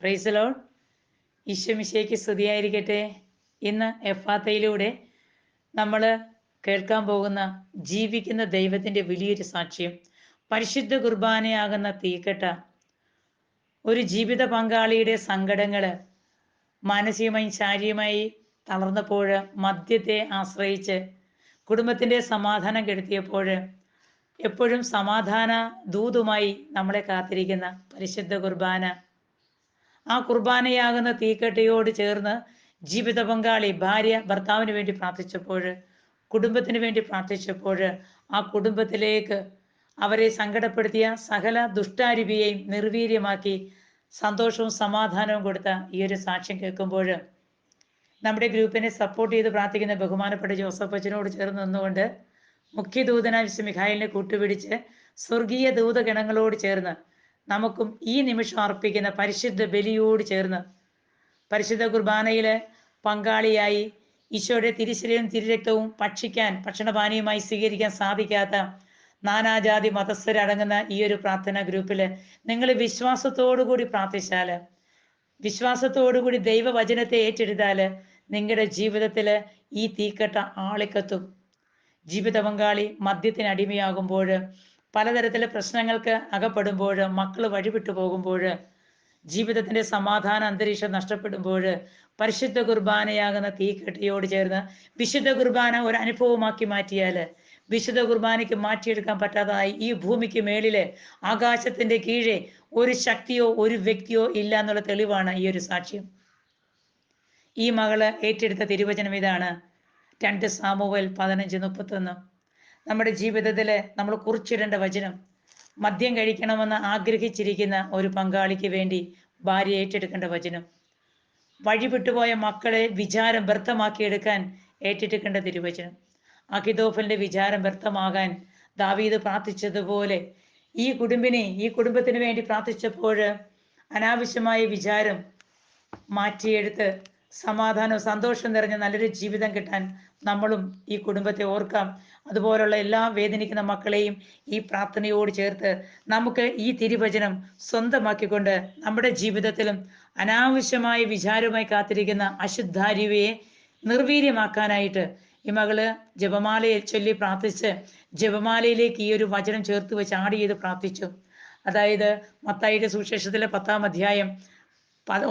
Price load ഈശ്വമിശയ്ക്ക് സ്തുതിയായിരിക്കട്ടെ. ഇന്ന് എഫാത്തയിലൂടെ നമ്മൾ കേൾക്കാൻ പോകുന്ന ജീവിക്കുന്ന ദൈവത്തിന്റെ വലിയൊരു സാക്ഷ്യം പരിശുദ്ധ കുർബാനയാകുന്ന തീക്കട്ട. ഒരു ജീവിത പങ്കാളിയുടെ സങ്കടങ്ങൾ മാനസികമായും ശാരീരികമായി തളർന്നപ്പോൾ മദ്യത്തെ ആശ്രയിച്ച് കുടുംബത്തിന്റെ സമാധാനം കെടുത്തിയപ്പോൾ എപ്പോഴും സമാധാന ദൂതുമായി നമ്മളെ കാത്തിരിക്കുന്ന പരിശുദ്ധ കുർബാന. ആ കുർബാനയാകുന്ന തീക്കട്ടയോട് ചേർന്ന് ജീവിത പങ്കാളി ഭാര്യ ഭർത്താവിന് വേണ്ടി പ്രാർത്ഥിച്ചപ്പോൾ കുടുംബത്തിന് വേണ്ടി പ്രാർത്ഥിച്ചപ്പോൾ ആ കുടുംബത്തിലേക്ക് അവരെ സങ്കടപ്പെടുത്തിയ സകല ദുഷ്ടാരൂപിയെയും നിർവീര്യമാക്കി സന്തോഷവും സമാധാനവും കൊടുത്ത ഈ ഒരു സാക്ഷ്യം കേൾക്കുമ്പോൾ നമ്മുടെ ഗ്രൂപ്പിനെ സപ്പോർട്ട് ചെയ്ത് പ്രാർത്ഥിക്കുന്ന ബഹുമാനപ്പെട്ട ജോസഫ് അച്ഛനോട് ചേർന്ന് നിന്നുകൊണ്ട് മുഖ്യദൂതനായ മിഖായലിനെ കൂട്ടുപിടിച്ച് സ്വർഗീയ ദൂതഗണങ്ങളോട് ചേർന്ന് നമുക്കും ഈ നിമിഷം അർപ്പിക്കുന്ന പരിശുദ്ധ ബലിയോട് ചേർന്ന് പരിശുദ്ധ കുർബാനയിൽ പങ്കാളിയായി ഈശോയുടെ തിരിശിലയും തിരിരക്തവും ഭക്ഷിക്കാൻ ഭക്ഷണപാനീയമായി സ്വീകരിക്കാൻ സാധിക്കാത്ത നാനാജാതി മതസ്ഥരടങ്ങുന്ന ഈ ഒരു പ്രാർത്ഥനാ ഗ്രൂപ്പിൽ നിങ്ങൾ വിശ്വാസത്തോടു കൂടി പ്രാർത്ഥിച്ചാൽ വിശ്വാസത്തോടുകൂടി ദൈവവചനത്തെ ഏറ്റെടുത്താൽ നിങ്ങളുടെ ജീവിതത്തിൽ ഈ തീക്കട്ട ആളിക്കത്തും. ജീവിത പങ്കാളി മദ്യത്തിന് അടിമയാകുമ്പോൾ പലതരത്തിലെ പ്രശ്നങ്ങൾക്ക് അകപ്പെടുമ്പോൾ മക്കൾ വഴിവിട്ടു പോകുമ്പോൾ ജീവിതത്തിന്റെ സമാധാന അന്തരീക്ഷം നഷ്ടപ്പെടുമ്പോൾ പരിശുദ്ധ കുർബാനയാകുന്ന തീക്കെട്ടിയോട് ചേർന്ന് വിശുദ്ധ കുർബാന ഒരു അനുഭവമാക്കി മാറ്റിയാൽ വിശുദ്ധ കുർബാനയ്ക്ക് മാറ്റിയെടുക്കാൻ പറ്റാത്തതായി ഈ ഭൂമിക്ക് മേളിൽ ആകാശത്തിന്റെ കീഴെ ഒരു ശക്തിയോ ഒരു വ്യക്തിയോ ഇല്ല എന്നുള്ള തെളിവാണ് ഈ ഒരു സാക്ഷ്യം. ഈ മകൾ ഏറ്റെടുത്ത തിരുവചനം ഇതാണ് രണ്ട് സാമുവൽ പതിനഞ്ച് മുപ്പത്തൊന്ന്. നമ്മുടെ ജീവിതത്തിലെ നമ്മൾ കുറിച്ചിടേണ്ട വചനം മദ്യം കഴിക്കണമെന്ന് ആഗ്രഹിച്ചിരിക്കുന്ന ഒരു പങ്കാളിക്ക് വേണ്ടി ഭാര്യ ഏറ്റെടുക്കേണ്ട വചനം വഴിവിട്ടുപോയ മക്കളെ വിചാരം വ്യർത്ഥമാക്കിയെടുക്കാൻ ഏറ്റെടുക്കേണ്ട തിരുവചനം അഖിതോഫലിന്റെ വിചാരം വ്യർത്ഥമാകാൻ ദാവീദ് പ്രാർത്ഥിച്ചതുപോലെ ഈ കുടുംബിനെ ഈ കുടുംബത്തിന് വേണ്ടി പ്രാർത്ഥിച്ചപ്പോൾ അനാവശ്യമായ വിചാരം മാറ്റിയെടുത്ത് സമാധാനവും സന്തോഷം നിറഞ്ഞ നല്ലൊരു ജീവിതം കിട്ടാൻ നമ്മളും ഈ കുടുംബത്തെ ഓർക്കാം. അതുപോലുള്ള എല്ലാ വേദനിക്കുന്ന മക്കളെയും ഈ പ്രാർത്ഥനയോട് ചേർത്ത് നമുക്ക് ഈ തിരുവചനം സ്വന്തമാക്കിക്കൊണ്ട് നമ്മുടെ ജീവിതത്തിലും അനാവശ്യമായ വിചാരവുമായി കാത്തിരിക്കുന്ന അശുദ്ധാരിവയെ നിർവീര്യമാക്കാനായിട്ട് ഈ മകൾ ജപമാലയെ ചൊല്ലി പ്രാർത്ഥിച്ച് ജപമാലയിലേക്ക് ഈ ഒരു വചനം ചേർത്ത് വെച്ച് ആഡ് ചെയ്ത് പ്രാർത്ഥിച്ചു. അതായത് മത്തായിയുടെ സുവിശേഷത്തിലെ പത്താം അധ്യായം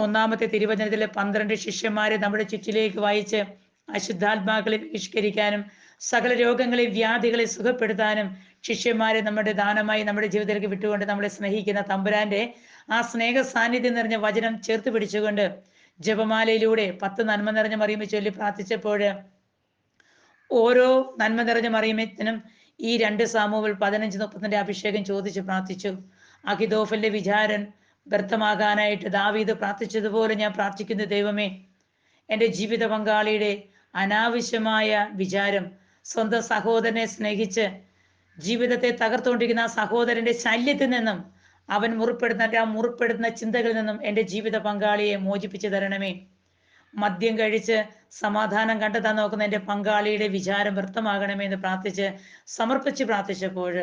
ഒന്നാമത്തെ തിരുവചനത്തിലെ പന്ത്രണ്ട് ശിഷ്യന്മാരെ നമ്മുടെ ചുറ്റിലേക്ക് വായിച്ച് അശുദ്ധാത്മാക്കളെ ബഹിഷ്കരിക്കാനും സകല രോഗങ്ങളെ വ്യാധികളെ സുഖപ്പെടുത്താനും ശിഷ്യന്മാരെ നമ്മുടെ ദാനമായി നമ്മുടെ ജീവിതത്തിലേക്ക് വിട്ടുകൊണ്ട് നമ്മളെ സ്നേഹിക്കുന്ന തമ്പുരാന്റെ ആ സ്നേഹ സാന്നിധ്യം നിറഞ്ഞ വചനം ചേർത്ത് പിടിച്ചുകൊണ്ട് ജപമാലയിലൂടെ പത്ത് നന്മ നിറഞ്ഞ മറിയുമ്പോൾ ചൊല്ലി പ്രാർത്ഥിച്ചപ്പോൾ ഓരോ നന്മ നിറഞ്ഞ മറിയുമ്പത്തിനും ഈ രണ്ട് സാമൂഹ്യ പതിനഞ്ച് മുപ്പത്തിന്റെ അഭിഷേകം ചോദിച്ച് പ്രാർത്ഥിച്ചു. അഖിദോഫലിന്റെ വിചാരൻ വ്യർത്ഥമാകാനായിട്ട് ദാവീദ് പ്രാർത്ഥിച്ചതുപോലെ ഞാൻ പ്രാർത്ഥിക്കുന്നു ദൈവമേ. എന്റെ ജീവിത പങ്കാളിയുടെ അനാവശ്യമായ വിചാരം സ്വന്തം സഹോദരനെ സ്നേഹിച്ച് ജീവിതത്തെ തകർത്തുകൊണ്ടിരിക്കുന്ന ആ സഹോദരന്റെ ശല്യത്തിൽ നിന്നും അവൻ മുറിപ്പെടുന്ന ആ മുറിപ്പെടുന്ന ചിന്തകളിൽ നിന്നും എന്റെ ജീവിത പങ്കാളിയെ മോചിപ്പിച്ചു തരണമേ. മദ്യം കഴിച്ച് സമാധാനം കണ്ടെത്താൻ നോക്കുന്ന എന്റെ പങ്കാളിയുടെ വിചാരം വ്യർത്ഥമാകണമേ എന്ന് പ്രാർത്ഥിച്ച് സമർപ്പിച്ച് പ്രാർത്ഥിച്ചപ്പോൾ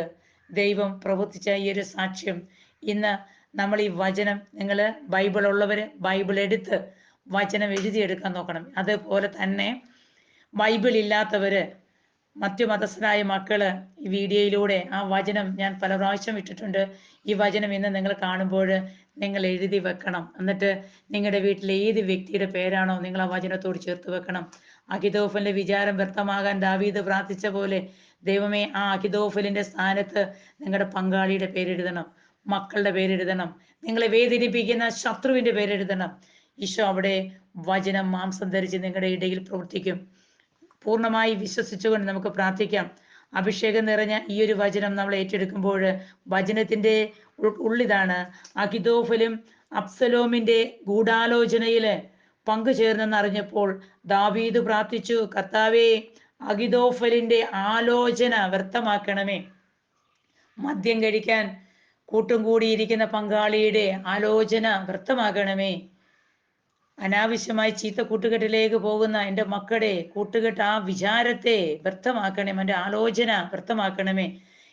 ദൈവം പ്രവർത്തിച്ച ഈ ഒരു സാക്ഷ്യം ഇന്ന് നമ്മൾ ഈ വചനം നിങ്ങൾ ബൈബിൾ ഉള്ളവർ ബൈബിൾ എടുത്ത് വചനം എഴുതിയെടുക്കാൻ നോക്കണം. അതുപോലെ തന്നെ ബൈബിൾ ഇല്ലാത്തവര് മറ്റു മതസ്ഥരായ മക്കൾ ഈ വീഡിയോയിലൂടെ ആ വചനം ഞാൻ പല പ്രാവശ്യം ഇട്ടിട്ടുണ്ട്. ഈ വചനം ഇന്ന് നിങ്ങൾ കാണുമ്പോൾ നിങ്ങൾ എഴുതി വെക്കണം. എന്നിട്ട് നിങ്ങളുടെ വീട്ടിലെ ഏത് വ്യക്തിയുടെ പേരാണോ നിങ്ങൾ ആ വചനത്തോട് ചേർത്ത് വെക്കണം. അഖിതോഫലിന്റെ വിചാരം വ്യക്തമാകാൻ ദാവീദ് പ്രാർത്ഥിച്ച പോലെ ദൈവമേ ആ അഖിതോഫലിന്റെ സ്ഥാനത്ത് നിങ്ങളുടെ പങ്കാളിയുടെ പേരെഴുതണം. മക്കളുടെ പേരെഴുതണം. നിങ്ങളെ വേദനിപ്പിക്കുന്ന ശത്രുവിന്റെ പേരെഴുതണം. ഈശോ അവിടെ വചനം മാംസം ധരിച്ച് നിങ്ങളുടെ ഇടയിൽ പ്രവർത്തിക്കും. പൂർണമായി വിശ്വസിച്ചുകൊണ്ട് നമുക്ക് പ്രാർത്ഥിക്കാം. അഭിഷേകം നിറഞ്ഞ ഈ ഒരു വചനം നമ്മൾ ഏറ്റെടുക്കുമ്പോൾ വചനത്തിന്റെ ഉള്ളിതാണ് അഖിതോഫലും അബ്സലോമിന്റെ ഗൂഢാലോചനയിൽ പങ്കുചേർന്നെന്ന് അറിഞ്ഞപ്പോൾ ദാവീദ് പ്രാർത്ഥിച്ചു കർത്താവേ അഖിതോഫലിന്റെ ആലോചന വ്യർത്ഥമാക്കണമേ മദ്യം കഴിക്കാൻ കൂട്ടും കൂടിയിരിക്കുന്ന പങ്കാളിയുടെ ആലോചന വൃത്തമാകണമേ അനാവശ്യമായി ചീത്ത കൂട്ടുകെട്ടിലേക്ക് പോകുന്ന എന്റെ മക്കളെ കൂട്ടുകെട്ട് ആ വിചാരത്തെ വ്യർത്ഥമാക്കണമേ എന്റെ ആലോചന വൃത്തമാക്കണമേ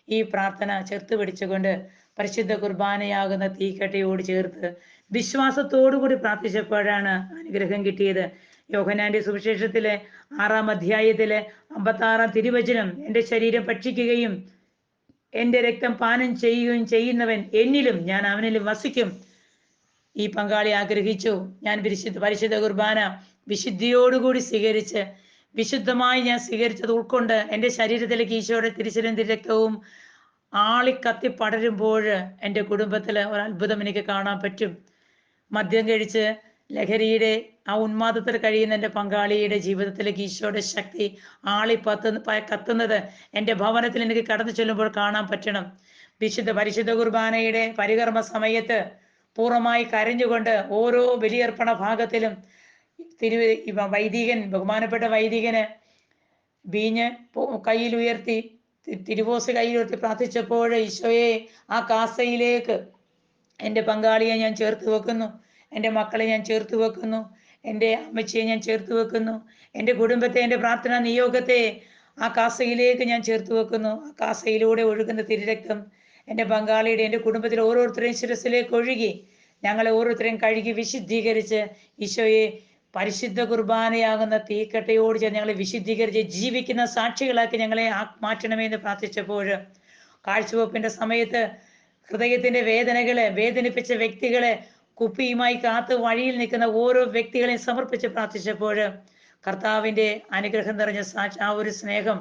ഈ പ്രാർത്ഥന ചേർത്ത് പിടിച്ചുകൊണ്ട് പരിശുദ്ധ കുർബാനയാകുന്ന തീക്കട്ടയോട് ചേർത്ത് വിശ്വാസത്തോടുകൂടി പ്രാർത്ഥിച്ചപ്പോഴാണ് അനുഗ്രഹം കിട്ടിയത്. യോഹനാന്റെ സുവിശേഷത്തിലെ ആറാം അധ്യായത്തിലെ അമ്പത്താറാം തിരുവചനം എന്റെ ശരീരം ഭക്ഷിക്കുകയും എന്റെ രക്തം പാനം ചെയ്യുകയും ചെയ്യുന്നവൻ എന്നിലും ഞാൻ അവനിലും വസിക്കും. ഈ പങ്കാളി ആഗ്രഹിച്ചു. ഞാൻ വിശുദ്ധ പരിശുദ്ധ കുർബാന വിശുദ്ധിയോടുകൂടി സ്വീകരിച്ച് വിശുദ്ധമായി ഞാൻ സ്വീകരിച്ചത് ഉൾക്കൊണ്ട് എന്റെ ശരീരത്തിലേക്ക് ഈശോയുടെ തിരിച്ചരന്തി രക്തവും ആളിക്കത്തി പടരുമ്പോൾ എന്റെ കുടുംബത്തിൽ ഒരു അത്ഭുതം എനിക്ക് കാണാൻ പറ്റും. മദ്യം കഴിച്ച് ലഹരിയുടെ ആ ഉന്മാദത്തിൽ കഴിയുന്ന എന്റെ പങ്കാളിയുടെ ജീവിതത്തിലേക്ക് ഈശോയുടെ ശക്തി ആളി പത്ത് കത്തുന്നത് എന്റെ ഭവനത്തിൽ എനിക്ക് കടന്നു ചെല്ലുമ്പോൾ കാണാൻ പറ്റണം. വിശുദ്ധ പരിശുദ്ധ കുർബാനയുടെ പരികർമ്മ സമയത്ത് പൂർണമായി കരഞ്ഞുകൊണ്ട് ഓരോ ബലിയർപ്പണ ഭാഗത്തിലും തിരു വൈദികൻ ബഹുമാനപ്പെട്ട വൈദികന് വീഞ്ഞ് ഉയർത്തി തിരുവോസ് കയ്യിൽ ഉയർത്തി പ്രാർത്ഥിച്ചപ്പോൾ ഈശോയെ ആ കാസയിലേക്ക് എന്റെ പങ്കാളിയെ ഞാൻ ചേർത്ത് വെക്കുന്നു. എന്റെ മക്കളെ ഞാൻ ചേർത്ത് വെക്കുന്നു. എന്റെ അമ്മച്ചിയെ ഞാൻ ചേർത്ത് വെക്കുന്നു. എന്റെ കുടുംബത്തെ എന്റെ പ്രാർത്ഥനാ നിയോഗത്തെ ആ കാസയിലേക്ക് ഞാൻ ചേർത്ത് വെക്കുന്നു. ആ കാസയിലൂടെ ഒഴുകുന്ന തിരുരക്തം എന്റെ പങ്കാളിയുടെ എന്റെ കുടുംബത്തിലെ ഓരോരുത്തരെയും ശിരസിലേക്ക് ഒഴുകി ഞങ്ങളെ ഓരോരുത്തരെയും കഴുകി വിശുദ്ധീകരിച്ച് ഈശോയെ പരിശുദ്ധ കുർബാനയാകുന്ന തീക്കട്ടയോട് ചേർന്ന് ഞങ്ങളെ വിശുദ്ധീകരിച്ച് ജീവിക്കുന്ന സാക്ഷികളാക്കി ഞങ്ങളെ മാറ്റണമെന്ന് പ്രാർത്ഥിച്ചപ്പോൾ കാഴ്ചവെപ്പിന്റെ സമയത്ത് ഹൃദയത്തിന്റെ വേദനകളെ വേദനിപ്പിച്ച വ്യക്തികളെ കുപ്പിയുമായി കാത്ത് വഴിയിൽ നിൽക്കുന്ന ഓരോ വ്യക്തികളെയും സമർപ്പിച്ച് പ്രാർത്ഥിച്ചപ്പോൾ കർത്താവിന്റെ അനുഗ്രഹം നിറഞ്ഞ സാക്ഷി ആ ഒരു സ്നേഹം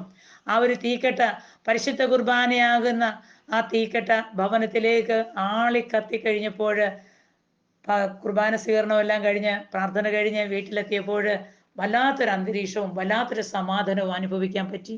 ആ ഒരു തീക്കെട്ട പരിശുദ്ധ കുർബാനയാകുന്ന ആ തീക്കെട്ട ഭവനത്തിലേക്ക് ആളി കത്തിക്കഴിഞ്ഞപ്പോൾ കഴിഞ്ഞപ്പോൾ കുർബാന സ്വീകരണം എല്ലാം കഴിഞ്ഞ് പ്രാർത്ഥന കഴിഞ്ഞ് വീട്ടിലെത്തിയപ്പോൾ വല്ലാത്തൊരു അന്തരീക്ഷവും വല്ലാത്തൊരു സമാധാനവും അനുഭവിക്കാൻ പറ്റി.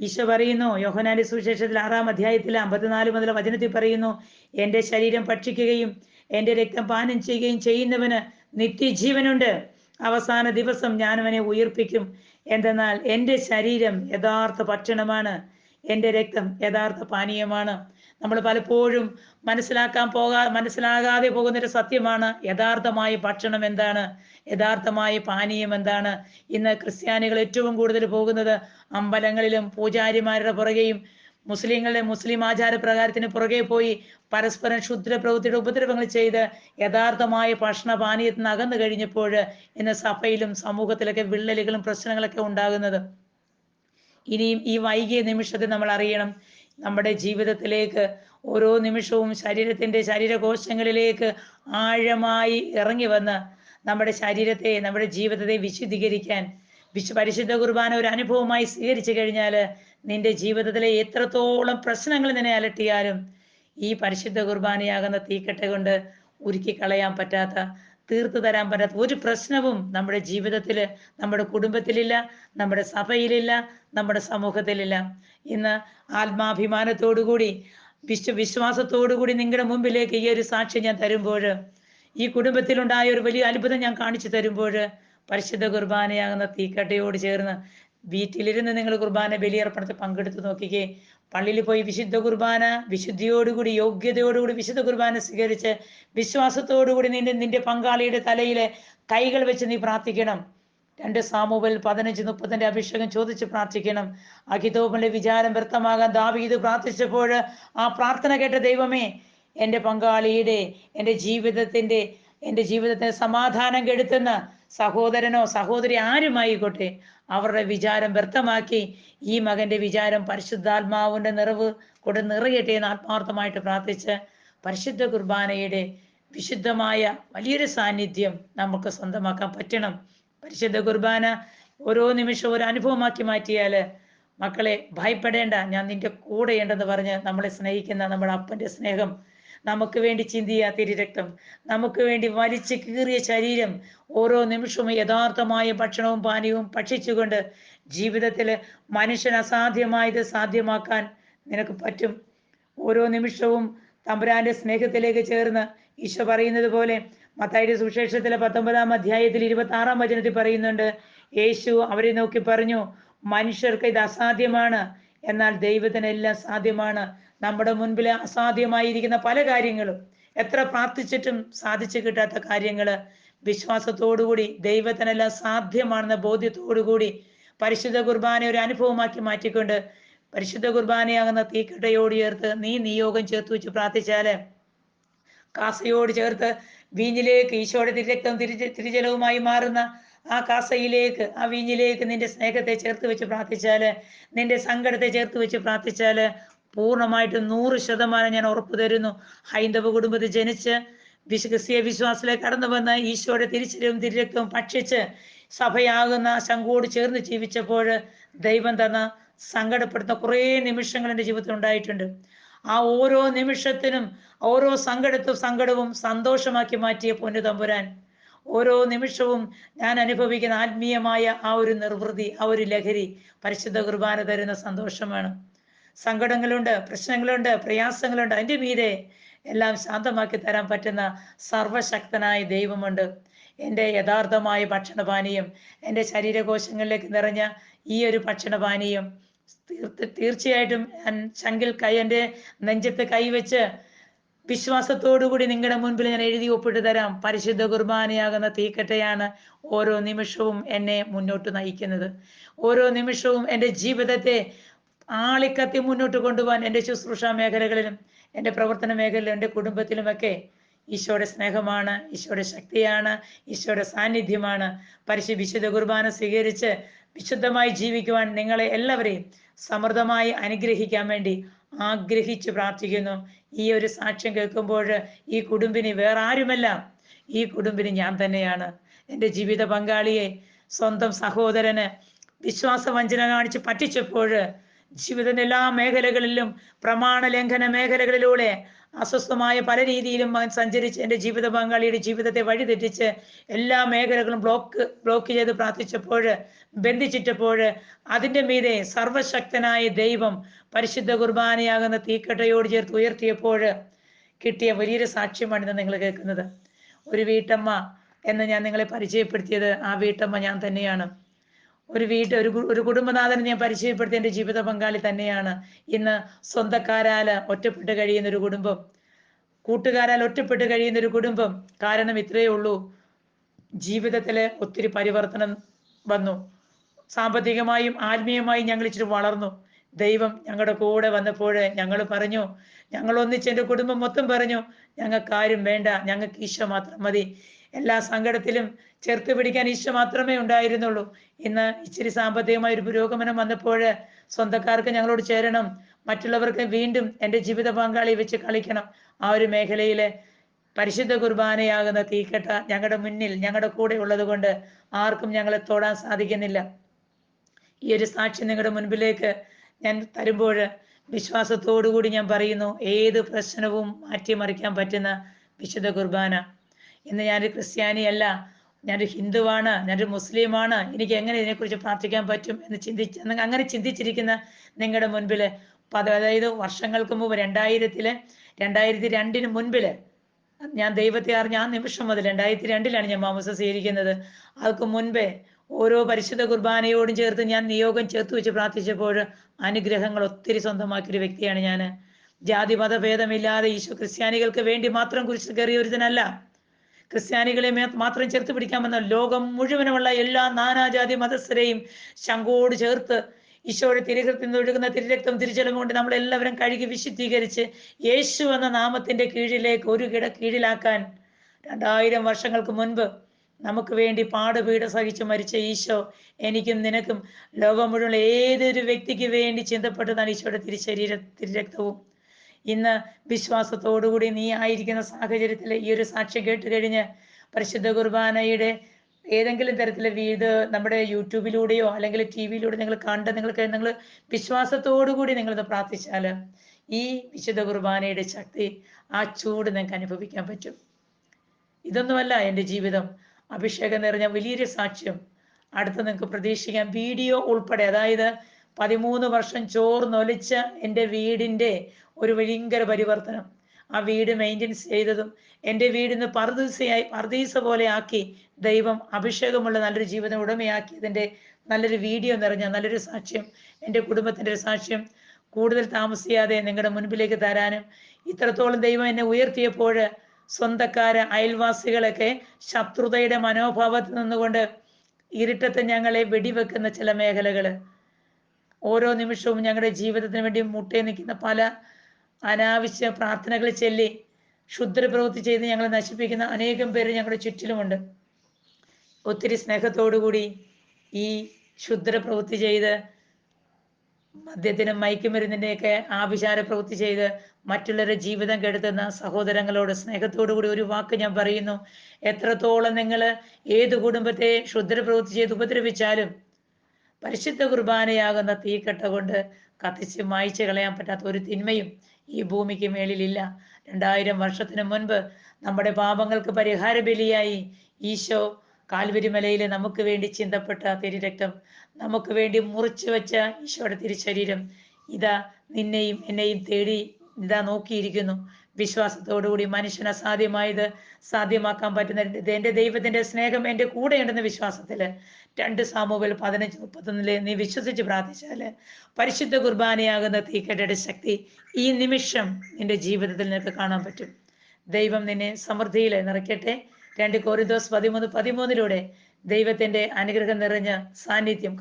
ഈശോ പറയുന്നു യോഹനാന്റെ സുവിശേഷത്തിൽ ആറാം അധ്യായത്തിൽ അമ്പത്തിനാല് മുതൽ വചനത്തിൽ പറയുന്നു എന്റെ ശരീരം ഭക്ഷിക്കുകയും എന്റെ രക്തം പാനം ചെയ്യുകയും ചെയ്യുന്നവന് നിത്യജീവനുണ്ട്. അവസാന ദിവസം ഞാൻ അവനെ ഉയർപ്പിക്കും. എന്തെന്നാൽ എന്റെ ശരീരം യഥാർത്ഥ ഭക്ഷണമാണ് എന്റെ രക്തം യഥാർത്ഥ പാനീയമാണ്. നമ്മൾ പലപ്പോഴും മനസ്സിലാക്കാൻ പോകാ മനസ്സിലാകാതെ പോകുന്നൊരു സത്യമാണ് യഥാർത്ഥമായ ഭക്ഷണം എന്താണ്? യഥാർത്ഥമായ പാനീയം എന്താണ്? ഇന്ന് ക്രിസ്ത്യാനികൾ ഏറ്റവും കൂടുതൽ പോകുന്നത് അമ്പലങ്ങളിലും പൂജാരിമാരുടെ പുറകെയും മുസ്ലിങ്ങളുടെ മുസ്ലിം ആചാരപ്രകാരത്തിന് പുറകെ പോയി പരസ്പരം ക്ഷുദ്ര പ്രവൃത്തിയുടെ ഉപദ്രവങ്ങൾ ചെയ്ത് യഥാർത്ഥമായ ഭക്ഷണപാനീയത്തിൽ നിന്ന് അകന്നു കഴിഞ്ഞപ്പോൾ ഇന്ന് സഭയിലും സമൂഹത്തിലൊക്കെ വിള്ളലുകളും പ്രശ്നങ്ങളൊക്കെ ഉണ്ടാകുന്നത്. ഇനിയും ഈ വൈകിയ നിമിഷത്തെ നമ്മൾ അറിയണം. നമ്മുടെ ജീവിതത്തിലേക്ക് ഓരോ നിമിഷവും ശരീരത്തിന്റെ ശരീരകോശങ്ങളിലേക്ക് ആഴമായി ഇറങ്ങി വന്ന് നമ്മുടെ ശരീരത്തെ നമ്മുടെ ജീവിതത്തെ വിശുദ്ധീകരിക്കാൻ വിശു പരിശുദ്ധ കുർബാന ഒരു അനുഭവമായി സ്വീകരിച്ചു കഴിഞ്ഞാൽ നിന്റെ ജീവിതത്തിലെ എത്രത്തോളം പ്രശ്നങ്ങൾ നിന്നെ അലട്ടിയാലും ഈ പരിശുദ്ധ കുർബാനയാകുന്ന തീക്കെട്ട കൊണ്ട് ഉരുക്കി കളയാൻ പറ്റാത്ത തീർത്തു തരാൻ പറ്റാത്ത ഒരു പ്രശ്നവും നമ്മുടെ ജീവിതത്തിൽ നമ്മുടെ കുടുംബത്തിലില്ല നമ്മുടെ സഭയിലില്ല നമ്മുടെ സമൂഹത്തിലില്ല. ഇന്ന് ആത്മാഭിമാനത്തോടുകൂടി വിശ്വ വിശ്വാസത്തോടുകൂടി നിങ്ങളുടെ മുമ്പിലേക്ക് ഈ ഒരു സാക്ഷി ഞാൻ തരുമ്പോൾ ഈ കുടുംബത്തിലുണ്ടായ ഒരു വലിയ അത്ഭുതം ഞാൻ കാണിച്ചു തരുമ്പോൾ പരിശുദ്ധ കുർബാനയാകുന്ന തീക്കട്ടയോട് ചേർന്ന് വീട്ടിലിരുന്ന് നിങ്ങൾ കുർബാന ബലിയർപ്പണത്തിൽ പങ്കെടുത്ത് നോക്കിക്കേ. പള്ളിയിൽ പോയി വിശുദ്ധ കുർബാന വിശുദ്ധിയോടുകൂടി യോഗ്യതയോടുകൂടി വിശുദ്ധ കുർബാന സ്വീകരിച്ച് വിശ്വാസത്തോടുകൂടി നിന്റെ നിന്റെ പങ്കാളിയുടെ തലയിലെ കൈകൾ വെച്ച് നീ പ്രാർത്ഥിക്കണം. രണ്ട് സാമൂവൽ പതിനഞ്ച് മുപ്പത്തിന്റെ അഭിഷേകം ചോദിച്ച് പ്രാർത്ഥിക്കണം. അഖിതോപന്റെ വിചാരം വ്യക്തമാകാൻ ദാവീദ് പ്രാർത്ഥിച്ചപ്പോൾ ആ പ്രാർത്ഥന കേട്ട ദൈവമേ എന്റെ പങ്കാളിയുടെ എന്റെ ജീവിതത്തിന്റെ എന്റെ ജീവിതത്തിന് സമാധാനം കെടുത്തുന്ന സഹോദരനോ സഹോദരി ആരുമായിക്കോട്ടെ? അവരുടെ വിചാരം വ്യർത്ഥമാക്കി ഈ മകന്റെ വിചാരം പരിശുദ്ധാത്മാവിന്റെ നിറവ് കൊണ്ട് നിറയട്ടെ എന്ന് ആത്മാർത്ഥമായിട്ട് പ്രാർത്ഥിച്ച് പരിശുദ്ധ കുർബാനയുടെ വിശുദ്ധമായ വലിയൊരു സാന്നിധ്യം നമുക്ക് സ്വന്തമാക്കാൻ പറ്റണം. പരിശുദ്ധ കുർബാന ഓരോ നിമിഷവും ഒരു അനുഭവമാക്കി മാറ്റിയാൽ മക്കളെ ഭയപ്പെടേണ്ട. ഞാൻ നിന്റെ കൂടെയുണ്ടെന്ന് പറഞ്ഞ് നമ്മളെ സ്നേഹിക്കുന്ന നമ്മുടെ അപ്പന്റെ സ്നേഹം നമുക്ക് വേണ്ടി ചിന്തിയ തിരുരക്തം നമുക്ക് വേണ്ടി വലിച്ചു കീറിയ ശരീരം ഓരോ നിമിഷവും യഥാർത്ഥമായ ഭക്ഷണവും പാനീയവും ഭക്ഷിച്ചുകൊണ്ട് ജീവിതത്തിൽ മനുഷ്യൻ അസാധ്യമായത് സാധ്യമാക്കാൻ നിനക്ക് പറ്റും. ഓരോ നിമിഷവും തമ്പുരാന്റെ സ്നേഹത്തിലേക്ക് ചേർന്ന് ഈശോ പറയുന്നത് പോലെ മത്തായിയുടെ സുവിശേഷത്തിലെ പത്തൊമ്പതാം അധ്യായത്തിൽ ഇരുപത്തി ആറാം വചനത്തിൽ പറയുന്നുണ്ട് യേശു അവരെ നോക്കി പറഞ്ഞു മനുഷ്യർക്ക് ഇത് അസാധ്യമാണ് എന്നാൽ ദൈവത്തിന് എല്ലാം സാധ്യമാണ്. നമ്മുടെ മുൻപിൽ അസാധ്യമായിരിക്കുന്ന പല കാര്യങ്ങളും. എത്ര പ്രാർത്ഥിച്ചിട്ടും സാധിച്ചു കിട്ടാത്ത കാര്യങ്ങൾ വിശ്വാസത്തോടുകൂടി ദൈവത്തിനെല്ലാം സാധ്യമാണെന്ന ബോധ്യത്തോടുകൂടി പരിശുദ്ധ കുർബാന ഒരു അനുഭവമാക്കി മാറ്റിക്കൊണ്ട് പരിശുദ്ധ കുർബാനയാകുന്ന തീക്കട്ടയോട് ചേർത്ത് നീ നിയോഗം ചേർത്ത് വെച്ച് പ്രാർത്ഥിച്ചാൽ കാസയോട് ചേർത്ത് വീഞ്ഞിലേക്ക് ഈശോയുടെ തിരക്തം തിരിച്ച് തിരിജലവുമായി മാറുന്ന ആ കാസയിലേക്ക് ആ വീഞ്ഞിലേക്ക് നിന്റെ സ്നേഹത്തെ ചേർത്ത് വെച്ച് പ്രാർത്ഥിച്ചാൽ നിന്റെ സങ്കടത്തെ ചേർത്ത് വെച്ച് പ്രാർത്ഥിച്ചാൽ പൂർണമായിട്ടും നൂറ് ശതമാനം ഞാൻ ഉറപ്പ് തരുന്നു. ഹൈന്ദവ കുടുംബത്തിൽ ജനിച്ച് വിശു ക്രിസ്തീയ വിശ്വാസത്തിലേക്ക് കടന്നു വന്ന ഈശോയുടെ തിരിച്ചറിവും തിരിരക്തവും ഭക്ഷിച്ച് സഭയാകുന്ന ശങ്കോട് ചേർന്ന് ജീവിച്ചപ്പോൾ ദൈവം തന്ന സങ്കടപ്പെടുന്ന കുറേ നിമിഷങ്ങൾ എന്റെ ജീവിതത്തിൽ ഉണ്ടായിട്ടുണ്ട്. ആ ഓരോ നിമിഷത്തിനും ഓരോ സങ്കടത്തും സങ്കടവും സന്തോഷമാക്കി മാറ്റിയ പൊന്നു തമ്പുരാൻ. ഓരോ നിമിഷവും ഞാൻ അനുഭവിക്കുന്ന ആത്മീയമായ ആ ഒരു നിർവൃതി ആ ഒരു ലഹരി പരിശുദ്ധ കുർബാന തരുന്ന സന്തോഷമാണ് സങ്കടങ്ങളുണ്ട് പ്രശ്നങ്ങളുണ്ട് പ്രയാസങ്ങളുണ്ട്. അതിന്റെ മീതെ എല്ലാം ശാന്തമാക്കി തരാൻ പറ്റുന്ന സർവശക്തനായ ദൈവമുണ്ട്. എന്റെ യഥാർത്ഥമായ ഭക്ഷണപാനീയം എന്റെ ശരീരകോശങ്ങളിലേക്ക് നിറഞ്ഞ ഈ ഒരു ഭക്ഷണപാനീയം തീർച്ച തീർച്ചയായിട്ടും ഞാൻ ശങ്കിൽ കൈ എന്റെ നെഞ്ചത്ത് കൈവച്ച് വിശ്വാസത്തോടുകൂടി നിങ്ങളുടെ മുൻപിൽ ഞാൻ എഴുതി ഒപ്പിട്ട് തരാം. പരിശുദ്ധ കുർബാനയാകുന്ന തീക്കട്ടയാണ് ഓരോ നിമിഷവും എന്നെ മുന്നോട്ട് നയിക്കുന്നത്. ഓരോ നിമിഷവും എന്റെ ജീവിതത്തെ ആളിക്കത്തി മുന്നോട്ട് കൊണ്ടുപോകാൻ എന്റെ ശുശ്രൂഷ മേഖലകളിലും എന്റെ പ്രവർത്തന മേഖലയിലും എന്റെ കുടുംബത്തിലുമൊക്കെ ഈശോയുടെ സ്നേഹമാണ് ഈശോയുടെ ശക്തിയാണ് ഈശോയുടെ സാന്നിധ്യമാണ്. പരിശു വിശുദ്ധ കുർബാന സ്വീകരിച്ച് വിശുദ്ധമായി ജീവിക്കുവാൻ നിങ്ങളെ എല്ലാവരെയും സമൃദ്ധമായി അനുഗ്രഹിക്കാൻ വേണ്ടി ആഗ്രഹിച്ചു പ്രാർത്ഥിക്കുന്നു. ഈ ഒരു സാക്ഷ്യം കേൾക്കുമ്പോൾ ഈ കുടുംബിനി വേറെ ആരുമല്ല ഈ കുടുംബിനി ഞാൻ തന്നെയാണ്. എന്റെ ജീവിത പങ്കാളിയെ സ്വന്തം സഹോദരന് വിശ്വാസവഞ്ചന കാണിച്ച് പറ്റിച്ചപ്പോൾ ജീവിതത്തിന്റെ എല്ലാ മേഖലകളിലും പ്രമാണ ലംഘന മേഖലകളിലൂടെ അസ്വസ്ഥമായ പല രീതിയിലും അവൻ സഞ്ചരിച്ച് എന്റെ ജീവിത പങ്കാളിയുടെ ജീവിതത്തെ വഴിതെറ്റിച്ച് എല്ലാ മേഖലകളും ബ്ലോക്ക് ബ്ലോക്ക് ചെയ്ത് പ്രാർത്ഥിച്ചപ്പോൾ ബന്ധിച്ചിട്ടപ്പോൾ അതിന്റെ മീതെ സർവശക്തനായ ദൈവം പരിശുദ്ധ കുർബാനയാകുന്ന തീക്കട്ടയോട് ചേർത്ത് ഉയർത്തിയപ്പോൾ കിട്ടിയ വലിയൊരു സാക്ഷ്യമാണ് ഇന്ന് നിങ്ങൾ കേൾക്കുന്നത്. ഒരു വീട്ടമ്മ എന്ന് ഞാൻ നിങ്ങളെ പരിചയപ്പെടുത്തിയത് ആ വീട്ടമ്മ ഞാൻ തന്നെയാണ്. ഒരു വീട്ട് ഒരു ഒരു കുടുംബനാഥനെ ഞാൻ പരിചയപ്പെടുത്തിയ എന്റെ ജീവിത പങ്കാളി തന്നെയാണ്. ഇന്ന് സ്വന്തക്കാരാൽ ഒറ്റപ്പെട്ട് കഴിയുന്ന ഒരു കുടുംബം. കൂട്ടുകാരാൽ ഒറ്റപ്പെട്ട് കഴിയുന്ന ഒരു കുടുംബം. കാരണം ഇത്രയേ ഉള്ളൂ. ജീവിതത്തിലെ ഒത്തിരി പരിവർത്തനം വന്നു. സാമ്പത്തികമായും ആത്മീയമായും ഞങ്ങൾ ഇച്ചിരി വളർന്നു. ദൈവം ഞങ്ങളുടെ കൂടെ വന്നപ്പോൾ ഞങ്ങൾ പറഞ്ഞു ഞങ്ങൾ ഒന്നിച്ച് എന്റെ കുടുംബം മൊത്തം പറഞ്ഞു ഞങ്ങൾക്ക് ആരും വേണ്ട ഞങ്ങൾക്ക് ഈശോ മാത്രം മതി. എല്ലാ സങ്കടത്തിലും ചേർത്ത് പിടിക്കാൻ ഈശോ മാത്രമേ ഉണ്ടായിരുന്നുള്ളൂ. ഇന്ന് ഇച്ചിരി സാമ്പത്തികമായ ഒരു പുരോഗമനം വന്നപ്പോൾ സ്വന്തക്കാർക്ക് ഞങ്ങളോട് ചേരണം. മറ്റുള്ളവർക്ക് വീണ്ടും എന്റെ ജീവിത പങ്കാളി വെച്ച് കളിക്കണം. ആ ഒരു മേഖലയിലെ പരിശുദ്ധ കുർബാനയാകുന്ന തീക്കെട്ട ഞങ്ങളുടെ മുന്നിൽ ഞങ്ങളുടെ കൂടെ ഉള്ളത് കൊണ്ട് ആർക്കും ഞങ്ങളെ തോടാൻ സാധിക്കുന്നില്ല. ഈ ഒരു സാക്ഷി നിങ്ങളുടെ മുൻപിലേക്ക് ഞാൻ തരുമ്പോൾ വിശ്വാസത്തോടു കൂടി ഞാൻ പറയുന്നു ഏത് പ്രശ്നവും മാറ്റിമറിക്കാൻ പറ്റുന്ന വിശുദ്ധ കുർബാന. ഇന്ന് ഞാനൊരു ക്രിസ്ത്യാനിയല്ല ഞാനൊരു ഹിന്ദുവാണ് ഞാനൊരു മുസ്ലിമാണ്. എനിക്ക് എങ്ങനെ ഇതിനെക്കുറിച്ച് പ്രാർത്ഥിക്കാൻ പറ്റും എന്ന് ചിന്തിച്ച് അങ്ങനെ ചിന്തിച്ചിരിക്കുന്ന നിങ്ങളുടെ മുൻപിൽ പത അതായത് വർഷങ്ങൾക്ക് മുമ്പ് രണ്ടായിരത്തിൽ രണ്ടായിരത്തി രണ്ടിന് മുൻപിൽ ഞാൻ ദൈവത്തെ അറിഞ്ഞ ആ നിമിഷം മുതൽ രണ്ടായിരത്തി രണ്ടിലാണ് ഞാൻ മാമസ സ്വീകരിക്കുന്നത്. അതിക്ക് മുൻപേ ഓരോ പരിശുദ്ധ കുർബാനയോടും ചേർത്ത് ഞാൻ നിയോഗം ചേർത്ത് വെച്ച് പ്രാർത്ഥിച്ചപ്പോൾ അനുഗ്രഹങ്ങൾ ഒത്തിരി സ്വന്തമാക്കിയൊരു വ്യക്തിയാണ് ഞാൻ ജാതി മതഭേദമില്ലാതെ ഈശോ ക്രിസ്ത്യാനികൾക്ക് വേണ്ടി മാത്രം കുറിച്ച് കയറിയ ഒരുത്തനല്ല. ക്രിസ്ത്യാനികളെ മാത്രം ചേർത്ത് പിടിക്കാമെന്ന ലോകം മുഴുവനുമുള്ള എല്ലാ നാനാജാതി മതസ്ഥരെയും ശങ്കോട് ചേർത്ത് ഈശോയുടെ നിന്ന് ഒഴുകുന്ന തിരുരക്തം തിരിച്ചലം കൊണ്ട് നമ്മൾ എല്ലാവരും കഴുകി വിശുദ്ധീകരിച്ച് യേശു എന്ന നാമത്തിന്റെ കീഴിലേക്ക് ഒരു കിട കീഴിലാക്കാൻ രണ്ടായിരം വർഷങ്ങൾക്ക് മുൻപ് നമുക്ക് വേണ്ടി പാടുപീഠ സഹിച്ച് മരിച്ച ഈശോ എനിക്കും നിനക്കും ലോകം മുഴുവൻ ഏതൊരു വ്യക്തിക്ക് വേണ്ടി ചിന്തപ്പെട്ടതാണ് ഈശോയുടെ തിരുശരീര തിരുരക്തവും. ഇന്ന് വിശ്വാസത്തോടുകൂടി നീ ആയിരിക്കുന്ന സാഹചര്യത്തിൽ ഈ ഒരു സാക്ഷ്യം കേട്ട് കഴിഞ്ഞ് പരിശുദ്ധ കുർബാനയുടെ ഏതെങ്കിലും തരത്തിലെ വീട് നമ്മുടെ യൂട്യൂബിലൂടെയോ അല്ലെങ്കിൽ ടി വിയിലൂടെ നിങ്ങൾ കണ്ട് നിങ്ങൾക്ക് നിങ്ങൾ വിശ്വാസത്തോടുകൂടി നിങ്ങളിത് പ്രാർത്ഥിച്ചാൽ ഈ വിശുദ്ധ കുർബാനയുടെ ശക്തി ആ ചൂട് നിങ്ങൾക്ക് അനുഭവിക്കാൻ പറ്റും. ഇതൊന്നുമല്ല എന്റെ ജീവിതം. അഭിഷേകം നിറഞ്ഞ വലിയൊരു സാക്ഷ്യം. അടുത്ത് നിങ്ങൾക്ക് പ്രതീക്ഷിക്കാം വീഡിയോ ഉൾപ്പെടെ. അതായത് പതിമൂന്ന് വർഷം ചോർന്നൊലിച്ച എന്റെ വീടിന്റെ ഒരു ഭയങ്കര പരിവർത്തനം. ആ വീട് മെയിന്റെനൻസ് ചെയ്തതും എന്റെ വീടിന്ന് പർദീസയായി പർദീസ പോലെ ആക്കി ദൈവം അഭിഷേകമുള്ള നല്ലൊരു ജീവിതം ഉടമയാക്കിയതിന്റെ നല്ലൊരു വീഡിയോ നിറഞ്ഞ നല്ലൊരു സാക്ഷ്യം എന്റെ കുടുംബത്തിന്റെ ഒരു സാക്ഷ്യം കൂടുതൽ താമസിയാതെ നിങ്ങളുടെ മുൻപിലേക്ക് തരാനും ഇത്രത്തോളം ദൈവം എന്നെ ഉയർത്തിയപ്പോൾ സ്വന്തക്കാര് അയൽവാസികളൊക്കെ ശത്രുതയുടെ മനോഭാവത്തിൽ നിന്നുകൊണ്ട് ഇരുട്ടത്തെ ഞങ്ങളെ വെടിവെക്കുന്ന ചില മേഖലകൾ ഓരോ നിമിഷവും ഞങ്ങളുടെ ജീവിതത്തിന് വേണ്ടി മുട്ടേ നിൽക്കുന്ന പല അനാവശ്യ പ്രാർത്ഥനകൾ ചൊല്ലി ക്ഷുദ്ര പ്രവൃത്തി ചെയ്ത് ഞങ്ങളെ നശിപ്പിക്കുന്ന അനേകം പേര് ഞങ്ങളുടെ ചുറ്റിലുമുണ്ട്. ഒത്തിരി സ്നേഹത്തോടുകൂടി ഈ ക്ഷുദ്ര പ്രവൃത്തി ചെയ്ത് മദ്യത്തിനും മയക്കുമരുന്നിന്റെയൊക്കെ ആഭിചാര പ്രവൃത്തി ചെയ്ത് മറ്റുള്ളവരുടെ ജീവിതം കെടുത്തുന്ന സഹോദരങ്ങളോട് സ്നേഹത്തോടു കൂടി ഒരു വാക്ക് ഞാൻ പറയുന്നു. എത്രത്തോളം നിങ്ങൾ ഏത് കുടുംബത്തെ ക്ഷുദ്ര പ്രവൃത്തി ചെയ്ത് ഉപദ്രവിച്ചാലും പരിശുദ്ധ കുർബാനയാകുന്ന തീക്കട്ട കൊണ്ട് കത്തിച്ച് മായ്ച്ചു കളയാൻ പറ്റാത്ത ഒരു തിന്മയും ഈ ഭൂമിക്ക് മേളിലില്ല രണ്ടായിരം വർഷത്തിന് മുൻപ് നമ്മുടെ പാപങ്ങൾക്ക് പരിഹാര ബലിയായി ഈശോ കാൽവരിമലയിൽ നമുക്ക് വേണ്ടി ചിന്തപ്പെട്ട തിരുരക്തം നമുക്ക് വേണ്ടി മുറിച്ചു വെച്ച ഈശോയുടെ തിരുശരീരം ഇതാ നിന്നെയും എന്നെയും തേടി ഇതാ നോക്കിയിരിക്കുന്നു. വിശ്വാസത്തോടുകൂടി മനുഷ്യന് അസാധ്യമായത് സാധ്യമാക്കാൻ പറ്റുന്ന എന്റെ ദൈവത്തിന്റെ സ്നേഹം എന്റെ കൂടെയുണ്ടെന്ന വിശ്വാസത്തിൽ രണ്ട് സാമൂഹ്യ പതിനഞ്ച് മുപ്പത്തൊന്നിൽ നീ വിശ്വസിച്ച് പ്രാർത്ഥിച്ചാൽ പരിശുദ്ധ കുർബാനയാകുന്ന തീക്കട്ടയുടെ ശക്തി ഈ നിമിഷം നിന്റെ ജീവിതത്തിൽ നിനക്ക് കാണാൻ പറ്റും. ദൈവം നിന്നെ സമൃദ്ധിയിൽ നിറയ്ക്കട്ടെ. രണ്ട് കോരിന്തോസ് പതിമൂന്ന് പതിമൂന്നിലൂടെ ദൈവത്തിന്റെ അനുഗ്രഹം നിറഞ്ഞ സാന്നിധ്യം